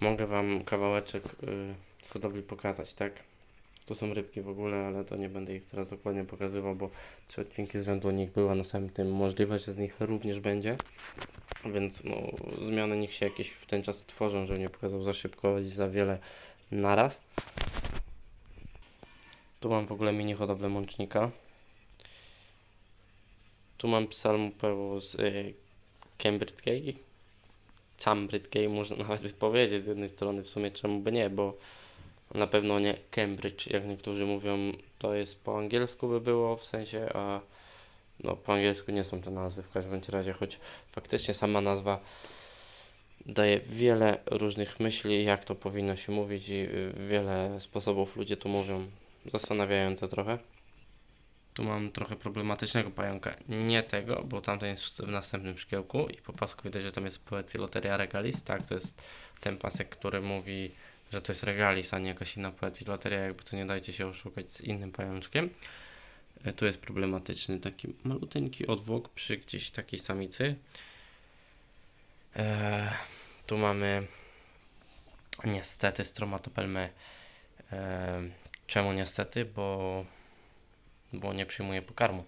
Mogę Wam kawałeczek y, pokazać, tak? Tu są rybki w ogóle, ale to nie będę ich teraz dokładnie pokazywał, bo trzy odcinki z rzędu nich była, następnym tym możliwe, że z nich również będzie. Więc no, zmiany niech się jakieś w ten czas tworzą, żeby nie pokazał za szybko i za wiele naraz. Tu mam w ogóle mini hodowlę mącznika. Tu mam psalmopeu z y, Cambridge Gay. Cambridge Gay można nawet by powiedzieć z jednej strony, w sumie czemu by nie, bo na pewno nie Cambridge, jak niektórzy mówią, to jest po angielsku by było, w sensie, a no po angielsku nie są te nazwy w każdym razie, choć faktycznie sama nazwa daje wiele różnych myśli, jak to powinno się mówić i y, wiele sposobów ludzie tu mówią, zastanawiające trochę. Tu mam trochę problematycznego pająka, nie tego, bo tamten jest w następnym szkiełku i po pasku widać, że tam jest poecji Loteria Regalis, tak, to jest ten pasek, który mówi, że to jest Regalis, a nie jakaś inna poecji Loteria, jakby to nie dajcie się oszukać z innym pajączkiem. E, Tu jest problematyczny taki maluteńki odwłok przy gdzieś takiej samicy. Eee, tu mamy niestety stromatopelmę. Eee, czemu niestety? Bo, bo nie przyjmuje pokarmu.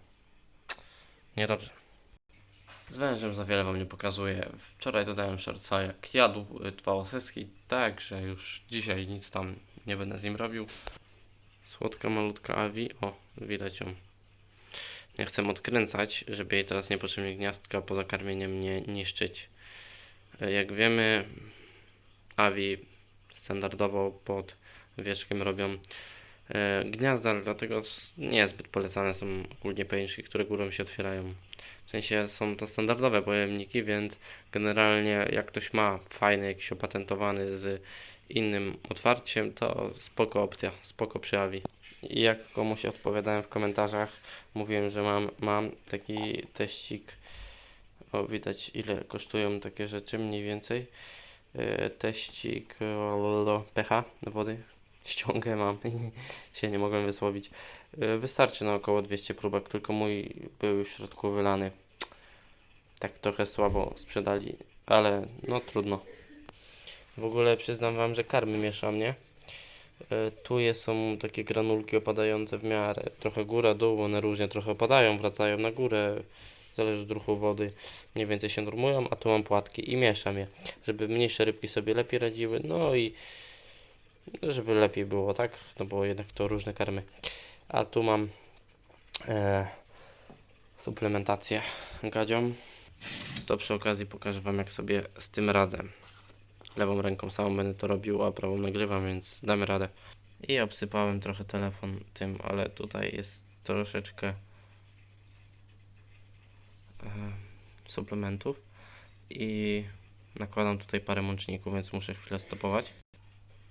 Niedobrze. Z wężem za wiele wam nie pokazuję. Wczoraj dodałem szorca jak jadł y, dwa oseski, także już dzisiaj nic tam nie będę z nim robił. Słodka malutka Avi. O, widać ją. Nie chcę odkręcać, żeby jej teraz niepotrzebnie gniazdka poza karmieniem nie niszczyć. E, Jak wiemy, Avi standardowo pod wieczkiem robią gniazda, dlatego niezbyt polecane są ogólnie pojemniki, które górą się otwierają. W sensie są to standardowe pojemniki, więc generalnie jak ktoś ma fajny, jakiś opatentowany z innym otwarciem, to spoko opcja, spoko przy Avi. I jak komuś odpowiadałem w komentarzach, mówiłem, że mam, mam taki teścik, o widać ile kosztują takie rzeczy mniej więcej. E, teścik pH wody, ściągę mam i się nie mogłem wysłowić. E, Wystarczy na około 200 próbek, tylko mój był już w środku wylany. Tak trochę słabo sprzedali, ale no trudno. W ogóle przyznam Wam, że karmy mieszam, nie? E, Tu są takie granulki opadające w miarę, trochę góra, dół, one różnie trochę opadają, wracają na górę, zależy od ruchu wody, mniej więcej się normują, a tu mam płatki i mieszam je, żeby mniejsze rybki sobie lepiej radziły, no i żeby lepiej było, tak? No bo jednak to różne karmy. A tu mam e, suplementację gadzią. To przy okazji pokażę Wam, jak sobie z tym radzę. Lewą ręką samą będę to robił, a prawą nagrywam, więc damy radę. I obsypałem trochę telefon tym, ale tutaj jest troszeczkę e, suplementów i nakładam tutaj parę mączników, więc muszę chwilę stopować.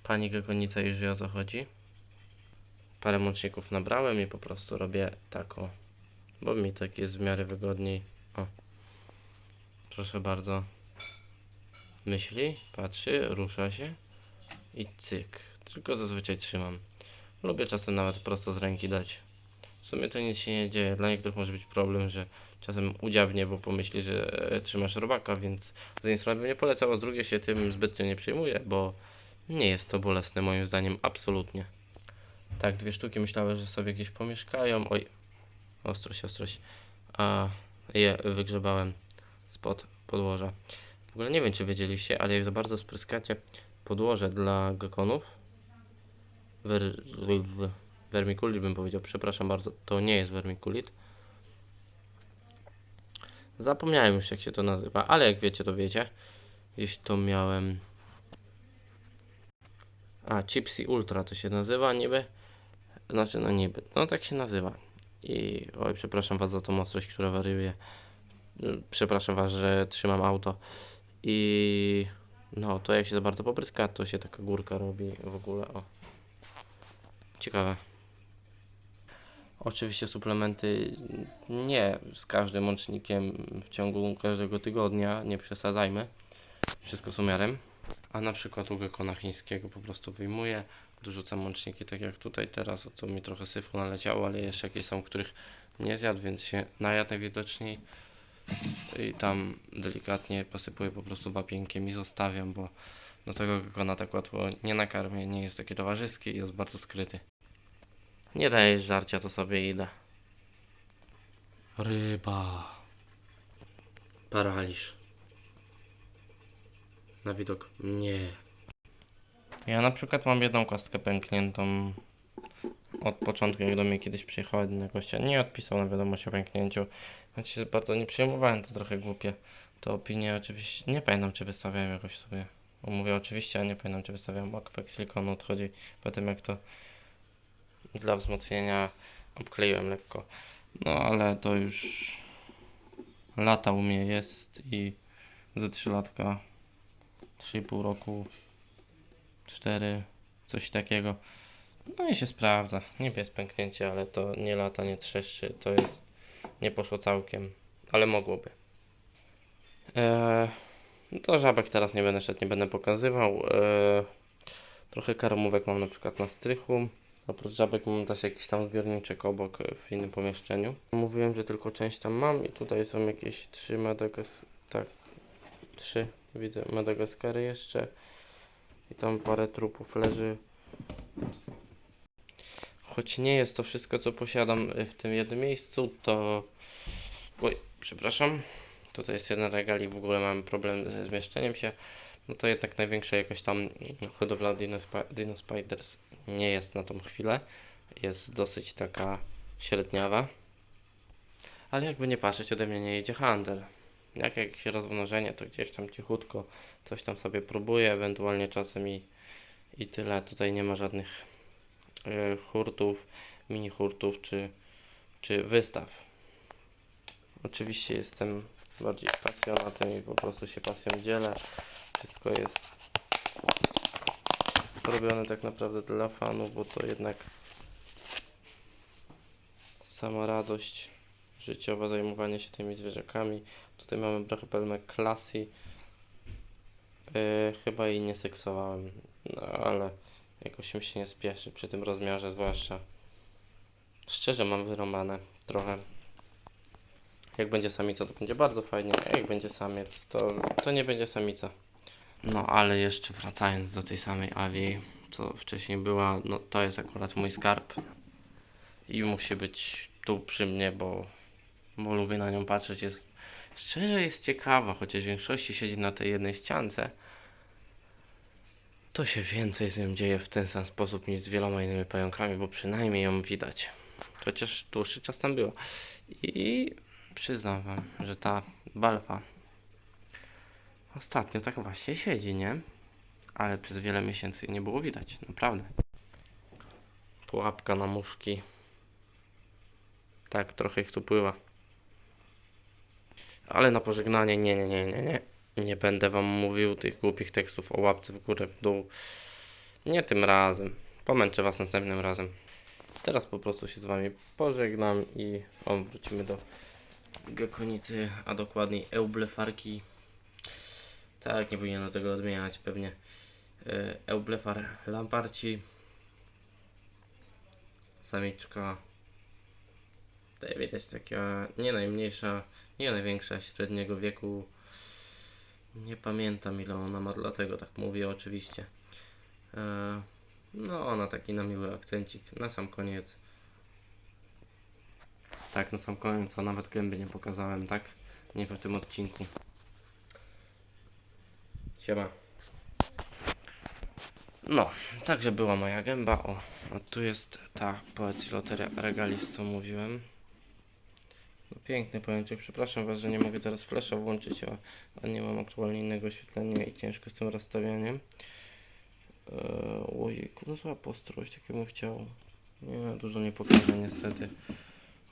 Pani Gagonica już o co chodzi. Parę mączników nabrałem i po prostu robię tako, bo mi tak jest w miarę wygodniej. O. Proszę bardzo. Myśli, patrzy, rusza się i cyk. Tylko zazwyczaj trzymam. Lubię czasem nawet prosto z ręki dać. W sumie to nic się nie dzieje. Dla niektórych może być problem, że czasem udziabnie, bo pomyśli, że e, trzymasz robaka, więc z jednej strony bym nie polecał, a z drugiej się tym zbytnio nie przejmuję, bo nie jest to bolesne moim zdaniem, absolutnie. Tak, dwie sztuki myślałem, że sobie gdzieś pomieszkają. Oj, ostrość, ostrość. A je wygrzebałem spod podłoża. W ogóle nie wiem, czy wiedzieliście, ale jak za bardzo spryskacie podłoże dla gekonów, wer, wer, vermiculit bym powiedział, przepraszam bardzo, to nie jest vermiculit. Zapomniałem już, jak się to nazywa, ale jak wiecie, to wiecie. Gdzieś to miałem. A, Chipsy Ultra to się nazywa niby. Znaczy, no niby. No tak się nazywa. I oj, przepraszam Was za tą ostrość, która wariuje. Przepraszam Was, że trzymam auto. I no, to jak się za bardzo popryska, to się taka górka robi w ogóle. O. Ciekawe. Oczywiście suplementy nie z każdym łącznikiem w ciągu każdego tygodnia, nie przesadzajmy. Wszystko z umiarem. A na przykład u gekona chińskiego po prostu wyjmuję, dorzucam łączniki tak jak tutaj teraz, o to mi trochę syfu naleciało, ale jeszcze jakieś są, których nie zjadł, więc się najadł najwidoczniej i tam delikatnie posypuję po prostu wapienkiem i zostawiam, bo Do tego go na tak łatwo nie nakarmię, nie jest taki towarzyski i jest bardzo skryty. Nie dajesz żarcia, to sobie idę. Ryba. Paraliż. Na widok nie. Ja na przykład mam jedną kostkę pękniętą od początku, jak do mnie kiedyś przyjechała jedna gościa. Nie odpisał na wiadomość o pęknięciu. Choć się bardzo nie przyjmowałem, to trochę głupie. To opinie oczywiście, nie pamiętam czy wystawiałem jakoś sobie. Mówię oczywiście, a nie pamiętam czy wystawiałem akwek silikonu odchodzi po tym jak to dla wzmocnienia obkleiłem lekko. No ale to już lata u mnie jest i ze 3 latka, 3,5 roku, 4, coś takiego. No i się sprawdza. Niby jest pęknięcie, ale to nie lata, nie trzeszczy. To jest, nie poszło całkiem, ale mogłoby. Eee, to żabek teraz nie będę szedł, nie będę pokazywał. Eee, trochę karmówek mam na przykład na strychu. Oprócz żabek mam też jakiś tam zbiorniczek obok e, w innym pomieszczeniu. Mówiłem, że tylko część tam mam i tutaj są jakieś trzy Madagas... tak, trzy widzę Madagaskary jeszcze. I tam parę trupów leży. Choć nie jest to wszystko, co posiadam w tym jednym miejscu, to... Oj, przepraszam. Tutaj jest jeden regal i w ogóle mam problem ze zmieszczeniem się. No to jednak największa jakoś tam hodowla Dino, Spi- Dino Spiders nie jest na tą chwilę. Jest dosyć taka średniawa. Ale jakby nie patrzeć, ode mnie nie jedzie handel. Jak jakieś rozmnożenie, to gdzieś tam cichutko coś tam sobie próbuję, ewentualnie czasem i, i tyle. Tutaj nie ma żadnych e, hurtów, mini hurtów czy, czy wystaw. Oczywiście jestem bardziej pasjonatem i po prostu się pasją dzielę. Wszystko jest robione tak naprawdę dla fanów, bo to jednak sama radość życiowa, zajmowanie się tymi zwierzakami. Tutaj mamy brachypelmę Classy. Yy, chyba jej nie seksowałem, no ale jakoś mi się nie spieszy przy tym rozmiarze zwłaszcza. Szczerze mam wyrąbane trochę. Jak będzie samica, to będzie bardzo fajnie, a jak będzie samiec, to, to nie będzie samica. No ale jeszcze wracając do tej samej Awi, co wcześniej była, no to jest akurat mój skarb i musi być tu przy mnie, bo, bo lubię na nią patrzeć. Jest, szczerze jest ciekawa, chociaż w większości siedzi na tej jednej ściance. To się więcej z nią dzieje w ten sam sposób niż z wieloma innymi pająkami, bo przynajmniej ją widać. Chociaż dłuższy czas tam było. I przyznam wam, że ta balfa ostatnio tak właśnie siedzi, nie? Ale przez wiele miesięcy nie było widać, naprawdę. Pułapka na muszki. Tak, trochę ich tu pływa. Ale na pożegnanie nie, nie, nie, nie, nie. Nie będę wam mówił tych głupich tekstów o łapce w górę, w dół. Nie tym razem. Pomęczę was następnym razem. Teraz po prostu się z wami pożegnam i o, wrócimy do gekonicy, a dokładniej eublefarki. Tak, nie powinienem tego odmieniać pewnie. E, Eublefar lamparci. Samiczka. Tutaj widać taka nie najmniejsza, nie największa średniego wieku. Nie pamiętam ile ona ma, dlatego tak mówię oczywiście. E, no ona taki na miły akcencik. Na sam koniec. Tak, na sam koniec, a nawet gęby nie pokazałem, tak? Nie w tym odcinku. Siema. No, także była moja gęba. O, tu jest ta Poeciloteria regalis, co mówiłem. No, piękny pojęciek. Przepraszam Was, że nie mogę teraz flasha włączyć, a, a nie mam aktualnie innego oświetlenia i ciężko z tym rozstawianiem. Eee, ojejku, no zła postrość, tak bym chciał. Nie, dużo nie pokażę niestety.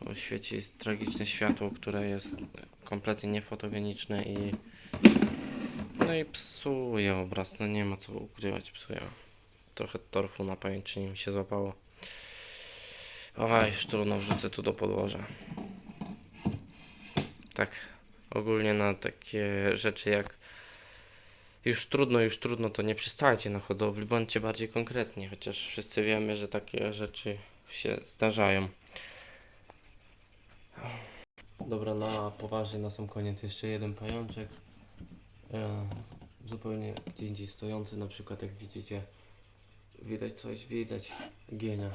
Bo świeci tragiczne światło, które jest kompletnie niefotogeniczne i no i psuje obraz, no nie ma co ukrywać, psuje. Trochę torfu na pajęczynie mi się złapało. A już trudno wrzucę tu do podłoża. Tak, ogólnie na takie rzeczy jak już trudno, już trudno, to nie przystajcie na hodowli, bądźcie bardziej konkretni, chociaż wszyscy wiemy, że takie rzeczy się zdarzają. Dobra, na poważnie na sam koniec jeszcze jeden pajączek. E, zupełnie gdzie indziej stojący, na przykład jak widzicie, widać coś, widać gienia.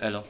Elo.